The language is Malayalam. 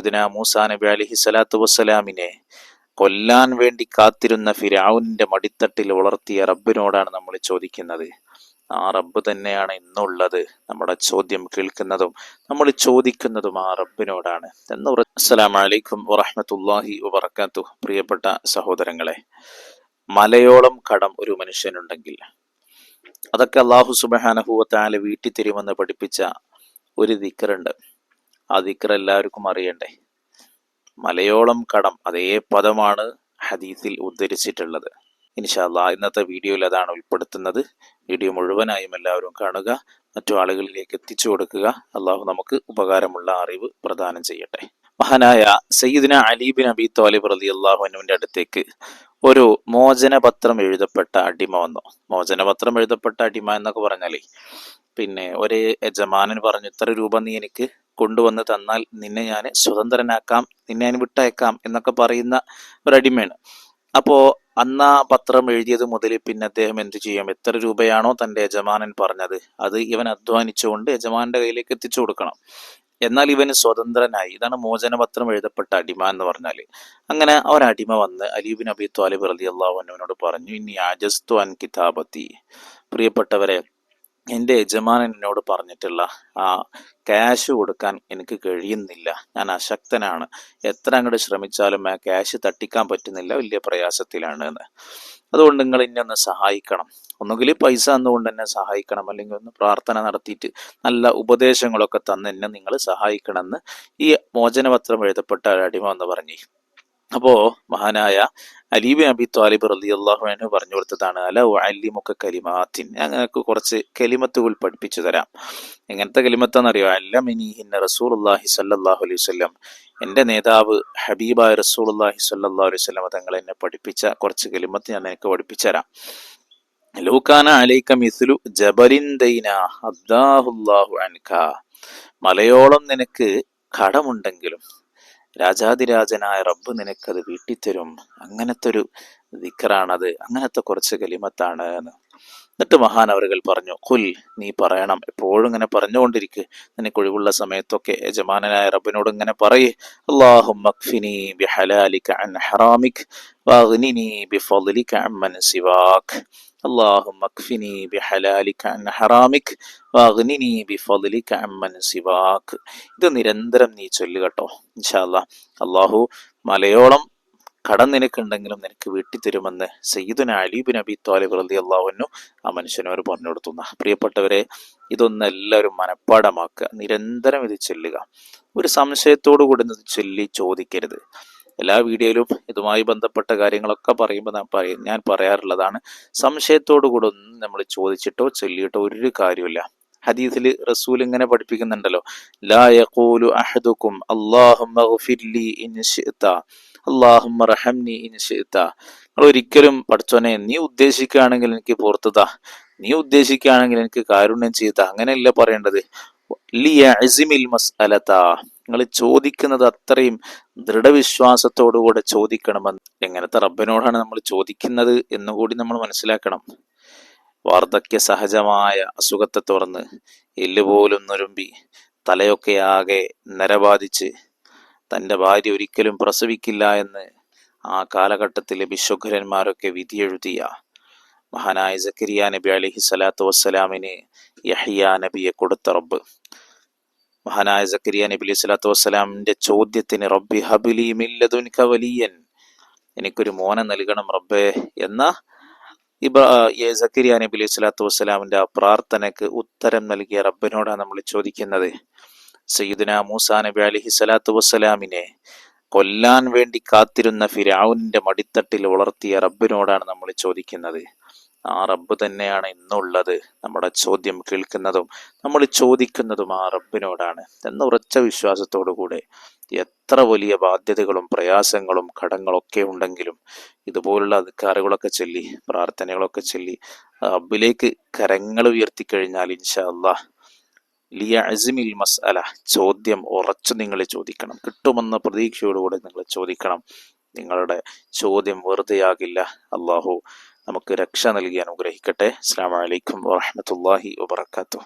ഇതിനാ മൂസാ നബി അലിഹി സ്വലാത്തു വസ്സലാമിനെ കൊല്ലാൻ വേണ്ടി കാത്തിരുന്ന ഫിരാവുനിന്റെ മടിത്തട്ടിൽ വളർത്തിയ റബ്ബിനോടാണ് നമ്മൾ ചോദിക്കുന്നത്. ആ റബ്ബ് തന്നെയാണ് ഇന്നുള്ളത് നമ്മുടെ ചോദ്യം കേൾക്കുന്നതും നമ്മൾ ചോദിക്കുന്നതും ആ റബ്ബിനോടാണ്. എന്ന് അസ്സലാം വലൈക്കും വറഹമത്തല്ലാഹി വബർക്കാത്തു പ്രിയപ്പെട്ട സഹോദരങ്ങളെ മലയോളം കടം ഒരു മനുഷ്യനുണ്ടെങ്കിൽ അതൊക്കെ അള്ളാഹു സുബഹാനഹുവത്താൽ വീട്ടിൽ തരുമെന്ന് പഠിപ്പിച്ച ഒരു ദിക്കറുണ്ട്. ആ ദിക്കർ എല്ലാവർക്കും അറിയണ്ടേ. മലയോളം കടം അതേ പദമാണ് ഹദീസിൽ ഉദ്ധരിച്ചിട്ടുള്ളത്. ഇൻഷാല്ല ഇന്നത്തെ വീഡിയോയിൽ അതാണ് ഉൾപ്പെടുത്തുന്നത്. വീഡിയോ മുഴുവനായും എല്ലാവരും കാണുക മറ്റു ആളുകളിലേക്ക് എത്തിച്ചു കൊടുക്കുക. അള്ളാഹു നമുക്ക് ഉപകാരമുള്ള അറിവ് പ്രദാനം ചെയ്യട്ടെ. മഹാനായ സയ്യിദിന അലീബിൻ അബി തോലിബ് റലി അള്ളാഹുവിന്റെ അടുത്തേക്ക് ഒരു മോചനപത്രം എഴുതപ്പെട്ട അടിമ വന്നു. മോചനപത്രം എഴുതപ്പെട്ട അടിമ എന്നൊക്കെ പറഞ്ഞാലേ പിന്നെ ഒരു യജമാനൻ പറഞ്ഞു ഇത്ര രൂപ നീ എനിക്ക് കൊണ്ടുവന്ന് തന്നാൽ നിന്നെ ഞാൻ സ്വതന്ത്രനാക്കാം നിന്നെ ഞാൻ വിട്ടയക്കാം എന്നൊക്കെ പറയുന്ന ഒരു അടിമയാണ് അപ്പോ അന്ന് ആ പത്രം എഴുതിയത് മുതൽ പിന്നെ അദ്ദേഹം എന്ത് ചെയ്യും? എത്ര രൂപയാണോ തന്റെ യജമാനൻ പറഞ്ഞത്? അത് ഇവൻ അധ്വാനിച്ചുകൊണ്ട് യജമാന്റെ കയ്യിലേക്ക് എത്തിച്ചു കൊടുക്കണം. എന്നാൽ ഇവന് സ്വതന്ത്രനായി. ഇതാണ് മോചനപത്രം എഴുതപ്പെട്ട അടിമ എന്ന് പറഞ്ഞാൽ അങ്ങനെ ഒരടിമ വന്ന് അലീബിൻ അബി ത്വാലിബ് റലി അള്ളാഹുവിനോട് പറഞ്ഞു ഇനി ആജസ്തു അൻ കിതാബത്തി. പ്രിയപ്പെട്ടവരെ എന്റെ യജമാനൻ എന്നോട് പറഞ്ഞിട്ടുള്ള ആ ക്യാഷ് കൊടുക്കാൻ എനിക്ക് കഴിയുന്നില്ല. ഞാൻ അശക്തനാണ്. എത്ര അങ്ങോട്ട് ശ്രമിച്ചാലും ആ ക്യാഷ് തട്ടിക്കാൻ പറ്റുന്നില്ല. വലിയ പ്രയാസത്തിലാണ് എന്ന്. അതുകൊണ്ട് നിങ്ങൾ എന്നെ ഒന്ന് സഹായിക്കണം. ഒന്നുകിൽ പൈസ എന്നുകൊണ്ട് എന്നെ സഹായിക്കണം. അല്ലെങ്കിൽ ഒന്ന് പ്രാർത്ഥന നടത്തിയിട്ട് നല്ല ഉപദേശങ്ങളൊക്കെ തന്ന് എന്നെ നിങ്ങൾ സഹായിക്കണമെന്ന് ഈ മോചനപത്രം എഴുതപ്പെട്ട അടിമ എന്ന് പറഞ്ഞു. അപ്പോൾ മഹാനായ അലീബ് അബി താലിബ് റലി അള്ളാഹു അനു പറഞ്ഞു കൊടുത്തതാണ് അല അല്ലിമൊക്കെ കലിമാത്തിൻ. ഞങ്ങൾക്ക് കുറച്ച് കലിമത്തുകൾ പഠിപ്പിച്ചു തരാം. എങ്ങനത്തെ കലിമത്താണെന്നറിയോ അല്ലമിനിഹിന്ന റസൂൽ അള്ളാഹി സല്ലാഹു അലൈഹി വല്ലം എന്റെ നേതാവ് ഹബീബായ റസൂൽ അള്ളാഹി സല്ലാ അലൈഹി സ്വലം തങ്ങൾ എന്നെ പഠിപ്പിച്ച കുറച്ച് കലിമത്ത് ഞാൻ നിനക്ക് പഠിപ്പിച്ചു തരാം. ലൂക്കാന അലൈക്ക മിസ്ലു ജബലിൻ അബ്ദാഹുല്ലാഹു അൻക. മലയോളം നിനക്ക് കടമുണ്ടെങ്കിലും രാജാതിരാജനായ റബ്ബ് നിനക്കത് വീട്ടിത്തരും. അങ്ങനത്തെ ഒരു ദിക്കറാണത്. അങ്ങനത്തെ കുറച്ച് കലിമത്താണ് എന്ന്. എന്നിട്ട് മഹാൻ അവരുകൾ പറഞ്ഞു കുൽ നീ പറയണം. എപ്പോഴും ഇങ്ങനെ പറഞ്ഞുകൊണ്ടിരിക്കുക നിനക്ക് ഒഴിവുള്ള സമയത്തൊക്കെ യജമാനായ റബ്ബിനോട് ഇങ്ങനെ പറയേ. അള്ളാഹു اللهم اكفني بحلالك عن حرامك واغنني بفضلك عمن سواك ഇത് നിരന്തരം നീ ചൊല്ലുകട്ടോ. ഇൻഷാല്ല അള്ളാഹു മലയോളം കടം നിനക്കുണ്ടെങ്കിലും നിനക്ക് വീട്ടി തരുമെന്ന് സയ്യിദുന അലീബിൻ അബി താലിബ് റലി അള്ളാഹുനു ആ മനുഷ്യനോട് പറഞ്ഞു കൊടുത്തുന്ന പ്രിയപ്പെട്ടവരെ ഇതൊന്ന് എല്ലാവരും മനഃപ്പാടമാക്കുക നിരന്തരം ഇത് ചൊല്ലുക. ഒരു സംശയത്തോടു കൂടി ചൊല്ലി ചോദിക്കരുത്. എല്ലാ വീഡിയോയിലും ഇതുമായി ബന്ധപ്പെട്ട കാര്യങ്ങളൊക്കെ പറയുമ്പോൾ ഞാൻ പറയും ഞാൻ പറയാറുള്ളതാണ്. സംശയത്തോടു കൂടെ ഒന്നും നമ്മൾ ചോദിച്ചിട്ടോ ചൊല്ലിയിട്ടോ ഒരു കാര്യമില്ല ഹദീസിൽ റസൂൽ ഇങ്ങനെ പഠിപ്പിക്കുന്നുണ്ടല്ലോ. ലാ യഖൂലു അഹദുക്കും അല്ലാഹുമ്മ ഗഫിർലി ഇൻ ശിഅത. റഹംനി നിങ്ങൾ ഒരിക്കലും പഠിച്ചോനെ നീ ഉദ്ദേശിക്കുകയാണെങ്കിൽ എനിക്ക് പുറത്തുതാ നീ ഉദ്ദേശിക്കുകയാണെങ്കിൽ എനിക്ക് കാരുണ്യം ചെയ്ത അങ്ങനെയല്ല പറയേണ്ടത്. ലിയഅസിമിൽ മസ്അലത. നിങ്ങൾ ചോദിക്കുന്നത് അത്രയും ദൃഢവിശ്വാസത്തോടുകൂടെ ചോദിക്കണമെന്ന്. എങ്ങനത്തെ റബ്ബിനോടാണ് നമ്മൾ ചോദിക്കുന്നത് എന്നുകൂടി നമ്മൾ മനസ്സിലാക്കണം. വാർദ്ധക്യ സഹജമായ അസുഖത്തെ തുറന്ന് എല്ലുപോലും നുരുമ്പി തലയൊക്കെ ആകെ നരബാധിച്ച് തന്റെ ഭാര്യ ഒരിക്കലും പ്രസവിക്കില്ല എന്ന് ആ കാലഘട്ടത്തിലെ വിശ്വഖരന്മാരൊക്കെ വിധിയെഴുതിയ മഹാനായ ജക്കരിയ നബി അലഹി സ്വലാത്തു വസ്സലാമിന് യഹിയ നബിയെ കൊടുത്ത റബ്ബ്. മഹാനായ സക്കരിയ നബി അലൈഹി സ്വലാത്തു വസ്സലാമിന്റെ ചോദ്യത്തിന് റബ്ബി ഹബിലി മില്ലതുൻ വലിയൻ. എനിക്കൊരു മോനെ നൽകണം റബ്ബേ എന്ന ഇബ സക്കരിയ നബി അലൈഹി സ്വലാത്തു വസ്സലാമിന്റെ ആ പ്രാർത്ഥനയ്ക്ക് ഉത്തരം നൽകിയ റബ്ബിനോടാണ് നമ്മൾ ചോദിക്കുന്നത്. സയ്യിദുന മൂസാ നബി അലിഹി സ്വലാത്തു വസ്സലാമിനെ കൊല്ലാൻ വേണ്ടി കാത്തിരുന്ന ഫിരാവുനിന്റെ മടിത്തട്ടിൽ വളർത്തിയ റബ്ബിനോടാണ് നമ്മൾ ചോദിക്കുന്നത്. ആ റബ്ബ് തന്നെയാണ് ഇന്നുള്ളത്. നമ്മുടെ ചോദ്യം കേൾക്കുന്നതും നമ്മൾ ചോദിക്കുന്നതും ആ റബ്ബിനോടാണ്. എന്ന ഉറച്ച വിശ്വാസത്തോടു കൂടെ എത്ര വലിയ ബാധ്യതകളും പ്രയാസങ്ങളും കടങ്ങളൊക്കെ ഉണ്ടെങ്കിലും ഇതുപോലുള്ള അധികാരങ്ങളൊക്കെ ചൊല്ലി പ്രാർത്ഥനകളൊക്കെ ചൊല്ലി റബ്ബിലേക്ക് കരങ്ങൾ ഉയർത്തിക്കഴിഞ്ഞാൽ ഇൻഷാ അള്ളാഹ് ലിയ അസിമിൽ മസ്അല ചോദ്യം ഉറച്ചു നിങ്ങൾ ചോദിക്കണം. കിട്ടുമെന്ന പ്രതീക്ഷയോടുകൂടെ നിങ്ങൾ ചോദിക്കണം. നിങ്ങളുടെ ചോദ്യം വെറുതെയാകില്ല. അള്ളാഹു നമുക്ക് രക്ഷ നൽകി അനുഗ്രഹിക്കട്ടെ. അസ്സാം വലൈക്കും വാഹമത്തല്ലാഹി വാത്തു